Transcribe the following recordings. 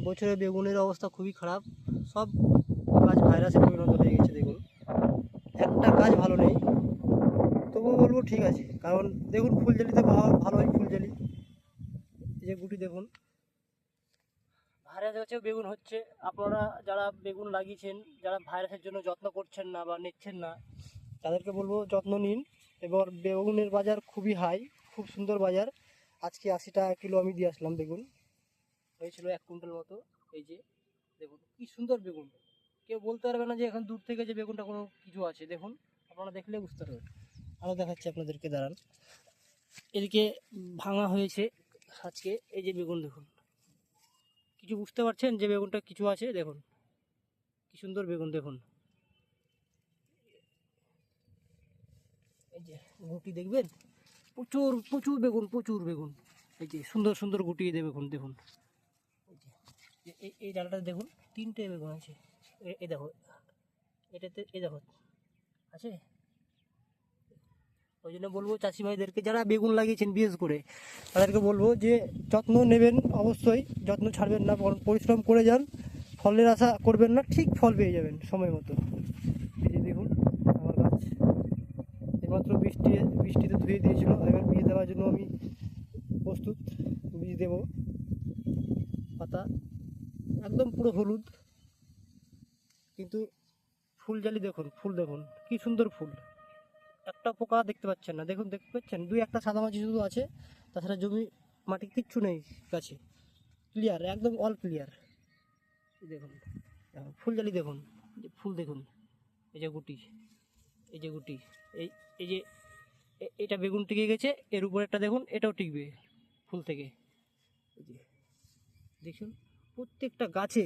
এবছরে বেগুনের অবস্থা খুবই খারাপ। সব গাছ ভাইরাসে পরিণত হয়ে গেছে, দেখুন। একটা গাছ ভালো নেই। তবুও বলব ঠিক আছে। কারণ, দেখুন ফুলজালিতে ভালো ভালোই ফুলজালি এই যে গুটি, দেখুন। ভাইরাস হচ্ছে, বেগুন হচ্ছে। আপনারা যারা বেগুন লাগিয়েছেন, যারা ভাইরাসের জন্য যত্ন করছেন না বা নিচ্ছেন না, তাদেরকে বলব যত্ন নিন। এবার বেগুনের বাজার খুবই হাই খুব সুন্দর বাজার। আজকে আশি টাকা কিলো আমি দিয়ে আসলাম বেগুন হয়েছিল এক কুইন্টাল মতো, এই যে, দেখুন, কি সুন্দর বেগুন। কেউ বলতে পারবে না যে এখন দূর থেকে যে বেগুনটা কোনো কিছু আছে। দেখুন, আপনারা দেখলে বুঝতে পারবেন। আরও দেখাচ্ছি আপনাদেরকে, দাঁড়ান। এদিকে ভাঙা হয়েছে আজকে, এই যে বেগুন, দেখুন। কিছু বুঝতে পারছেন যে বেগুনটা কিছু আছে? দেখুন, কি সুন্দর বেগুন, দেখুন। এই যে, গুটি দেখবেন? প্রচুর প্রচুর বেগুন প্রচুর বেগুন। এই যে, সুন্দর সুন্দর গুটি দেখুন। এই যে এই এই ডালটা দেখুন, তিনটে বেগুন আছে। এ- দেখো, এটাতে, এ দেখো, আছে? ওই জন্য বলব চাষি ভাইদেরকে যারা বেগুন লাগিয়েছেন বিশেষ করে, তাদেরকে বলব যে যত্ন নেবেন অবশ্যই, যত্ন ছাড়বেন না পরিশ্রম করে যান, ফলের আশা করবেন না, ঠিক ফল পেয়ে যাবেন সময় মতো। এই যে দেখুন, আমার গাছ। এইমাত্র বৃষ্টি, বৃষ্টিতে ধুয়ে দিয়েছিল, এবার বিয়ে দেওয়ার জন্য আমি প্রস্তুত বীজ দেবো। পাতা একদম পুরো হলুদ। কিন্তু ফুল জালি দেখুন, ফুল দেখুন, কি সুন্দর ফুল। একটা পোকা দেখতে পাচ্ছেন না, দেখুন, দেখতে পাচ্ছেন? দুই একটা সাদা মাছি শুধু আছে, তাছাড়া জমি, মাটি কিচ্ছু নেই গাছে। ক্লিয়ার একদম অল ক্লিয়ার দেখুন ফুল জালি দেখুন ফুল দেখুন, এই যে গুটি, এই যে গুটি, এই এই যে এটা বেগুন টিকে গেছে, এর উপরে একটা দেখুন, এটাও টিকবে ফুল থেকে। এই যে, দেখুন প্রত্যেকটা গাছে,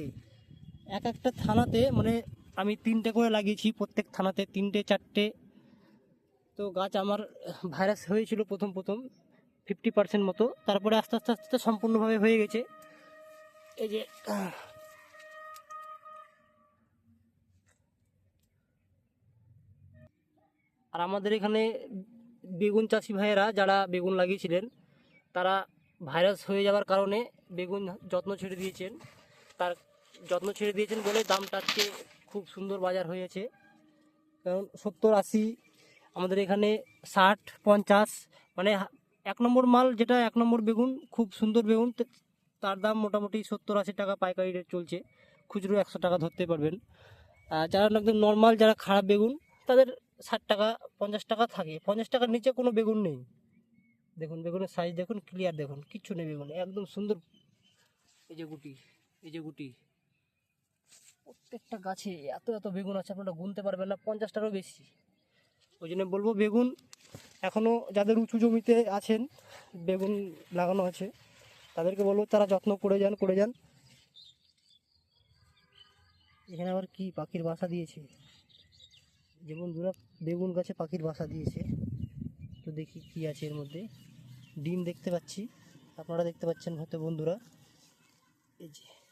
এক একটা থানাতে মানে আমি তিনটে করে লাগিয়েছি, প্রত্যেক থানাতে তিনটে, চারটে। তো গাছ আমার ভাইরাস হয়েছিল প্রথম প্রথম ফিফটি পার্সেন্ট মতো। তারপরে আস্তে আস্তে আস্তে সম্পূর্ণভাবে হয়ে গেছে। এই যে, আর আমাদের এখানে বেগুন চাষি ভাইয়েরা যারা বেগুন লাগিয়েছিলেন, তারা ভাইরাস হয়ে যাওয়ার কারণে বেগুন যত্ন ছেড়ে দিয়েছেন। তার যত্ন ছেড়ে দিয়েছেন বলে দামটা আজকে খুব সুন্দর বাজার হয়েছে। কারণ সত্তর আশি, আমাদের এখানে ষাট, পঞ্চাশ মানে এক নম্বর মাল যেটা, এক নম্বর বেগুন, খুব সুন্দর বেগুন। তার দাম মোটামুটি সত্তর আশি টাকা পাইকারি রেট চলছে। খুচরো একশো টাকা ধরতে পারবেন। আর যারা একদম নর্মাল যারা খারাপ বেগুন, তাদের ষাট টাকা, পঞ্চাশ টাকা থাকে। পঞ্চাশ টাকার নিচে কোনো বেগুন নেই। দেখুন, বেগুনের সাইজ দেখুন ক্লিয়ার দেখুন, কিচ্ছু নেই বেগুন, একদম সুন্দর। এই যে গুটি, এই যে গুটি। প্রত্যেকটা গাছে এত এত বেগুন আছে, আপনারা গুনতে পারবেন না, পঞ্চাশটারও বেশি। ওই জন্য বলব, বেগুন এখনও যাদের উঁচু জমিতে আছেন, বেগুন লাগানো আছে, তাদেরকে বলব, তারা যত্ন করে যান করে যান। এখানে আবার কি পাখির বাসা দিয়েছে? যে বন্ধুরা, বেগুন গাছে পাখির বাসা দিয়েছে। তো দেখি কি আছে এর মধ্যে। ডিম দেখতে পাচ্ছি। আপনারা দেখতে পাচ্ছেন হয়তো বন্ধুরা। এই যে।